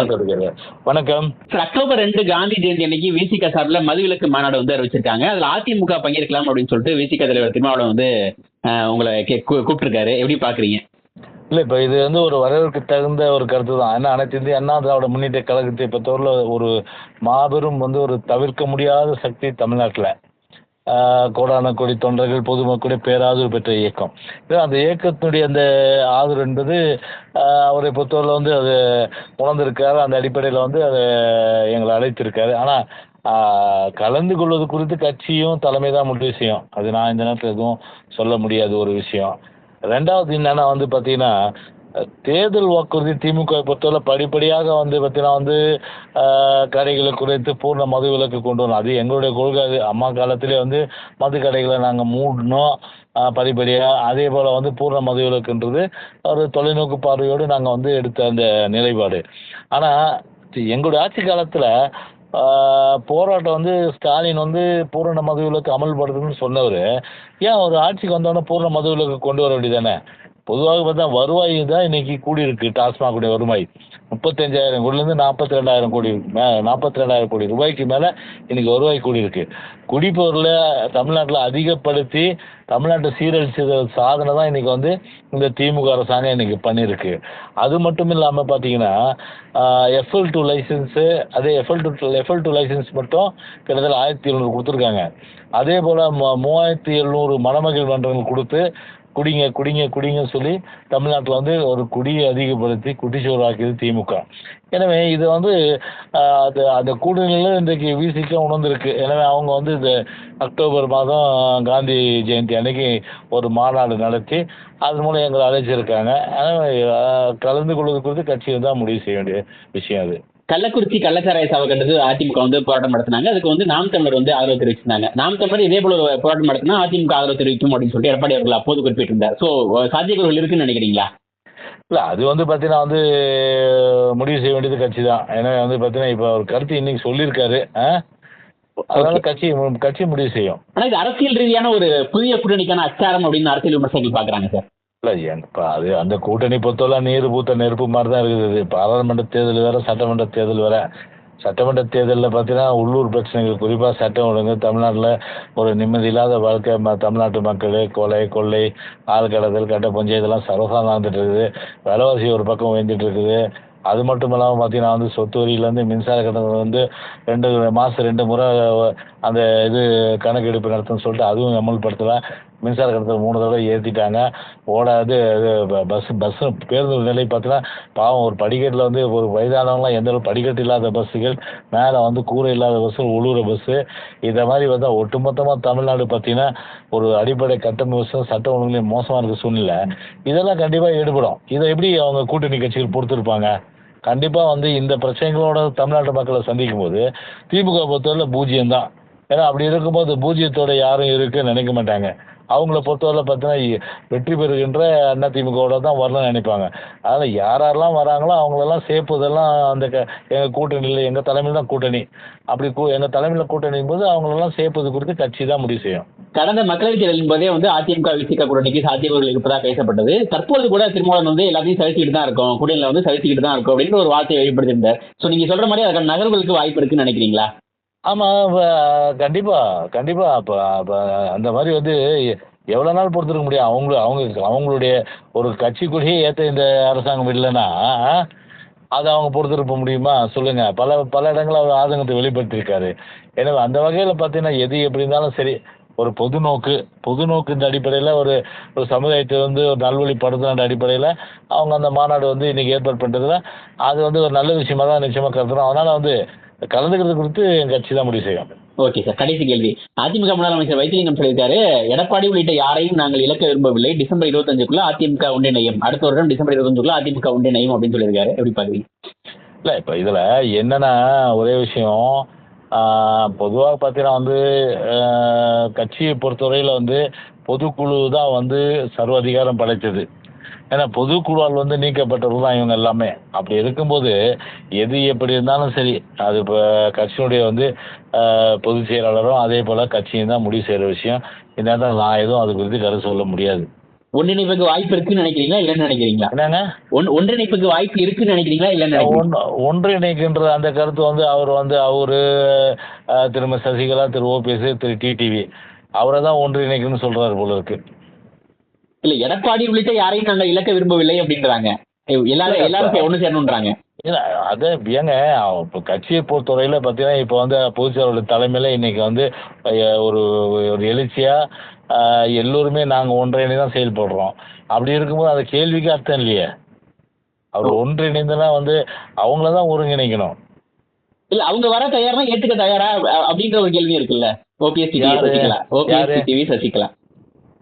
வணக்கம் sir. October ரெண்டு காந்தி ஜெயந்தி அன்னைக்கு விசிக சார்பில் மதுவிலக்கு மாநாடு வந்து அறிவிச்சிருக்காங்க. அதுல அதிமுக பங்கேற்கலாம் அப்படின்னு சொல்லிட்டு விசிக தலைவர் திருமாவளவன் வந்து உங்களை கூப்பிட்டிருக்காரு. எப்படி பாக்குறீங்க? இல்ல இப்ப இது வந்து ஒரு வரவேற்கு தகுந்த ஒரு கருத்து தான். ஏன்னா அனைத்து இந்திய அண்ணா திராவிட முன்னேற்ற கழகத்தை பொறுத்தவரையில ஒரு மாபெரும் வந்து ஒரு தவிர்க்க முடியாத சக்தி தமிழ்நாட்டுல. ஆஹ் கோடான தொண்டர்கள் பொதுமக்களுடைய பேராதரவு பெற்ற இயக்கம். அந்த இயக்கத்தினுடைய அந்த ஆதரவு என்பது அவரை பொறுத்தவரை வந்து அது உணர்ந்திருக்காரு. அந்த அடிப்படையில் வந்து அதை எங்களை அழைத்திருக்காரு. ஆனால் கலந்து கொள்வது குறித்து கட்சியும் தலைமை தான் முடிவு செய்யும் அது நான் இந்த நேரத்தில் எதுவும் சொல்ல முடியாத ஒரு விஷயம். ரெண்டாவது என்னென்னா வந்து பார்த்தீங்கன்னா தேர்தல் வாக்குறுதி திமுகவை பொறுத்தவரை படிப்படியாக வந்து பார்த்தீங்கன்னா வந்து கடைகளை குறைத்து பூர்ண மது விலக்கு கொண்டு வரணும் அது எங்களுடைய கொள்கை. அது அம்மா காலத்திலே வந்து மது கடைகளை நாங்கள் மூடினோம் படிப்படியாக அதே போல் வந்து பூர்ண மது விலக்குன்றது ஒரு தொலைநோக்கு பார்வையோடு நாங்கள் வந்து எடுத்த அந்த நிலைப்பாடு. ஆனால் எங்களுடைய ஆட்சி காலத்தில் போராட்டம் வந்து ஸ்டாலின் வந்து பூரண மது விலக்கு அமல்படுத்துன்னு சொன்னவர் ஏன் ஒரு ஆட்சிக்கு வந்தோடனே பூர்ண மது விலக்கு கொண்டு வர வேண்டியதானே பொதுவாக பார்த்தா வருவாய் தான் இன்னைக்கு கூடியிருக்கு. டாஸ்மாகுடைய வருவாய் முப்பத்தஞ்சாயிரம் கோடிலேருந்து நாற்பத்தி ரெண்டாயிரம் கோடி மே நாற்பத்தி ரெண்டாயிரம் கோடி ரூபாய்க்கு மேலே இன்னைக்கு வருவாய் கூடி இருக்கு குடிப்பொருளை தமிழ்நாட்டில் அதிகப்படுத்தி தமிழ்நாட்டை சீரழிச்சது சாதனை தான் இன்னைக்கு வந்து இந்த திமுக அரசாங்கம் இன்னைக்கு பண்ணியிருக்கு. அது மட்டும் இல்லாமல் பார்த்தீங்கன்னா எஃப்எல் டூ லைசன்ஸு அதே FL two FL two licence மட்டும் கிட்டத்தட்ட ஆயிரத்தி எழுநூறு கொடுத்துருக்காங்க. அதே போல் மூவாயிரத்தி எழுநூறு மணமகள் மன்றங்கள் கொடுத்து குடிங்க குடிங்க குடிங்கன்னு சொல்லி தமிழ்நாட்டில் வந்து ஒரு குடியை அதிகப்படுத்தி குட்டிச்சோறாக்கியது திமுக. எனவே இது வந்து அது அந்த கூடுதலில் இன்றைக்கு விசிக்க உணர்ந்திருக்கு. எனவே அவங்க வந்து இந்த அக்டோபர் மாதம் காந்தி ஜெயந்தி அன்னைக்கு ஒரு மாநாடு நடத்தி அது மூலம் எங்களை அழைச்சிருக்காங்க. ஆனால் கலந்து கொள்வது குறித்து கட்சியில் தான் முடிவு செய்ய வேண்டிய விஷயம் அது. கள்ளக்குறிச்சி கள்ளச்சாராய சாவை கண்டது அதிமுக வந்து போராட்டம் நடத்தினாங்க. அதுக்கு வந்து நாம் தமிழர் வந்து ஆதரவு தெரிவிச்சிருந்தாங்க. நாம் தமிழர் இதே போல ஒரு போராட்டம் நடத்தினா அதிமுக ஆதரவு தெரிவிக்கும் அப்படின்னு சொல்லிட்டு எடப்பாடி அவர்கள் அப்போது குறிப்பிட்டிருந்தார். சோ சாத்தியக்கூறுகள் இருக்குன்னு நினைக்கிறீங்களா? இல்லை அது வந்து பார்த்தீங்கன்னா வந்து முடிவு செய்ய வேண்டியது கட்சி தான். ஏன்னா வந்து பார்த்தீங்கன்னா இப்போ ஒரு கருத்து இன்னைக்கு சொல்லியிருக்காரு. அதனால கட்சி கட்சி முடிவு செய்யும். ஆனா இது அரசியல் ரீதியான ஒரு புதிய கூட்டணிக்கான அச்சாரம் அப்படின்னு அரசியல் விமர்சகர்கள் பாக்குறாங்க சார். இல்லை இப்போ அது அந்த கூட்டணி பொறுத்தவரை நீர் பூத்த நெருப்பு மாதிரி தான் இருக்குது பாராளுமன்ற தேர்தல் வேறு சட்டமன்ற தேர்தல் வேறு. சட்டமன்ற தேர்தலில் பார்த்தீங்கன்னா உள்ளூர் பிரச்சனைகள் குறிப்பாக சட்டம் ஒழுங்கு தமிழ்நாட்டில் ஒரு நிம்மதி இல்லாத வாழ்க்கை ம தமிழ்நாட்டு மக்கள் கொலை கொள்ளை ஆள் கடத்தல் கட்ட பஞ்சம் இதெல்லாம் சர்வசாரம் நடந்துட்டு இருக்குது. விலைவாசி ஒரு பக்கம் உயர்ந்துட்டு இருக்குது. அது மட்டும் இல்லாமல் பார்த்தீங்கன்னா வந்து சொத்து வரியிலேருந்து மின்சார கட்டணம் வந்து ரெண்டு மாதம் ரெண்டு முறை அந்த இது கணக்கெடுப்பு நடத்துன்னு சொல்லிட்டு அதுவும் அமல்படுத்தலை. மின்சார கட்டணத்தை மூணு தடவை ஏற்றிட்டாங்க ஓடாது பஸ் பஸ் பஸ்ஸு பேருந்து நிலை பார்த்தீங்கன்னா பாவம் ஒரு படிக்கட்டில் வந்து ஒரு வயதானவங்களாம் எந்த அளவு படிக்கட்டு இல்லாத பஸ்ஸுகள் மேலே வந்து கூரை இல்லாத பஸ்ஸு உழுவுற பஸ்ஸு. இதை மாதிரி வந்து ஒட்டுமொத்தமாக தமிழ்நாடு பார்த்தீங்கன்னா ஒரு அடிப்படை கட்டமைப்பு சட்ட ஒழுங்குலையும் மோசமாக இருக்க சூழ்நிலை. இதெல்லாம் கண்டிப்பாக ஈடுபடும். இதை எப்படி அவங்க கூட்டணி கட்சிகள் பொறுத்திருப்பாங்க? கண்டிப்பாக வந்து இந்த பிரச்சனைகளோட தமிழ்நாட்டு மக்களை சந்திக்கும் போது திமுக பொறுத்தவரை பூஜ்ஜியம் தான் ஏன்னா அப்படி இருக்கும்போது பூஜ்ஜியத்தோட யாரும் இருக்குன்னு நினைக்க மாட்டாங்க. அவங்கள பொறுத்தவரை பார்த்தீங்கன்னா வெற்றி பெறுகின்ற அண்ணா திமுகவோட தான் வரணும்னு நினைப்பாங்க. அதனால் யார் யாரெல்லாம் வராங்களோ அவங்களெல்லாம் சேர்ப்பதெல்லாம் அந்த க எங்கள் கூட்டணியில் எங்கள் தலைமையில் தான் கூட்டணி. அப்படி கூ எங்கள் தலைமையில் கூட்டணியும் போது அவங்களெல்லாம் சேர்ப்பது குறித்து கட்சி தான் முடிவு செய்யும். கடந்த மக்களவைத் தேர்தலின் போதே வந்து அதிமுக விசிக கூட்டணிக்கு சாத்தியக்கூறுகள் இருப்பதாக பேசப்பட்டது. தற்போது கூட திருமாவளவன் வந்து எல்லாத்தையும் சவிச்சுக்கிட்டு தான் இருக்கும். கூட்டணியில் வந்து சவிச்சுக்கிட்டு தான் இருக்கும் அப்படின்ற ஒரு வார்த்தையை வெளிப்படுத்தியிருந்தார். ஸோ நீங்கள் சொல்கிற மாதிரி அதுக்கான நகர்வுகளுக்கு வாய்ப்பு இருக்குன்னு நினைக்கிறீங்களா? ஆமாம் கண்டிப்பாக கண்டிப்பாக அப்போ அப்போ அந்த மாதிரி வந்து எவ்வளோ நாள் பொறுத்திருக்க முடியும்? அவங்க அவங்க அவங்களுடைய ஒரு கட்சி ஏற்ற இந்த அரசாங்கம் இல்லைன்னா அதை அவங்க பொறுத்திருக்க முடியுமா? சொல்லுங்கள் பல பல இடங்களில் அவர் ஆதங்கத்தை வெளிப்படுத்தியிருக்காரு. எனவே அந்த வகையில் பார்த்தீங்கன்னா எது எப்படி இருந்தாலும் சரி ஒரு பொது நோக்கு பொது நோக்குன்ற அடிப்படையில் ஒரு ஒரு சமுதாயத்தை வந்து ஒரு நல்வழிப்படுத்துகிற அடிப்படையில் அவங்க அந்த மாநாடு வந்து இன்றைக்கி ஏற்பாடு பண்ணுறதுல அது வந்து ஒரு நல்ல விஷயமா தான் நிச்சயமாக கருதுறோம். அதனால் வந்து கலந்துக்கிறது குறித்து என் கட்சி தான் முடிவு செய்யும். ஓகே சார் கடைசி கேள்வி. அதிமுக முன்னாள் அமைச்சர் வைத்திலிங்கம் சொல்லியிருக்காரு எடப்பாடி உள்ளிட்ட யாரையும் நாங்கள் இழக்க விரும்பவில்லை. டிசம்பர் இருபத்தஞ்சுக்குள்ள அதிமுக ஒன்றிணையும். அடுத்த வருடம் டிசம்பர் இருபத்தஞ்சுக்குள்ள அதிமுக ஒன்றிணையும் அப்படின்னு சொல்லியிருக்காரு. எப்படி பாக்குறீங்க இல்லை இப்போ இதில் என்னன்னா ஒரே விஷயம் பொதுவாக பார்த்தீங்கன்னா வந்து கட்சியை பொறுத்தவரையில் வந்து பொதுக்குழு தான் வந்து சர்வ அதிகாரம் படைத்தது. ஏன்னா பொதுக்குழுவால் வந்து நீக்கப்பட்டவர்கள் தான் இவங்க எல்லாமே. அப்படி இருக்கும்போது எது எப்படி இருந்தாலும் சரி அது இப்போ கட்சியினுடைய வந்து பொதுச் செயலாளரும் அதே போல் கட்சியும் தான் முடிவு செய்கிற விஷயம். இந்த நேரத்தில் நான் எதுவும் அது குறித்து கருத்து சொல்ல முடியாது. ஒன்றிணைப்புக்கு வாய்ப்பு இருக்குன்னு நினைக்கிறீங்களா இல்லைன்னு நினைக்கிறீங்களா? என்னங்க? ஒன் ஒன்றிணைப்புக்கு வாய்ப்பு இருக்குன்னு நினைக்கிறீங்களா இல்லைன்னு ஒன்றிணைக்கின்ற அந்த கருத்து வந்து அவர் வந்து அவர் திரும்ப சசிகலா திரு ஓபிஎஸ் திரு டிடிவி அவரை தான் ஒன்றிணைக்கணும்னு சொல்றாரு போல இருக்கு. இல்ல எடப்பாடி உள்ளிட்ட யாரையும் நாங்கள் இழக்க விரும்பவில்லை அப்படின்றாங்க. எல்லாரும் எல்லாரும் ஒண்ணு சேரணுன்றாங்க இல்ல அது ஏங்க இப்போ கட்சியை பொறுத்தவரையில் பார்த்தீங்கன்னா இப்போ வந்து பொதுச்செயலாளர் தலைமையில் இன்னைக்கு வந்து ஒரு ஒரு எழுச்சியாக எல்லோருமே நாங்கள் ஒன்றிணை தான் செயல்படுறோம். அப்படி இருக்கும்போது அந்த கேள்விக்கு அர்த்தம் இல்லையே. அவர் ஒன்றிணைந்துனா வந்து அவங்கள தான் ஒருங்கிணைக்கணும். இல்ல அவங்க வர தயாரா ஏத்துக்க தயாரா? அப்படின்ற ஒரு கேள்வி இருக்குல்ல. OPS TV? Sasikala? OPS TV Sasikala.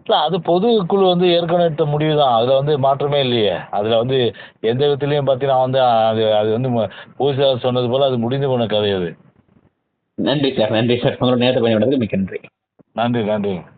இல்லை அது பொதுக்குழு வந்து ஏற்கனவே எடுத்த முடிவு தான் அதில் வந்து மாற்றமே இல்லையே. அதில் வந்து எந்த விதத்துலையும் பார்த்தீங்கன்னா வந்து அது அது வந்து பொதுச்செயலாளர் சொன்னது போல் அது முடிந்து போன கதை அது. நன்றி சார் நன்றி சார். உங்களோட நேரத்தை பயன்படுத்துக்கு மிக்க நன்றி. நன்றி நன்றி.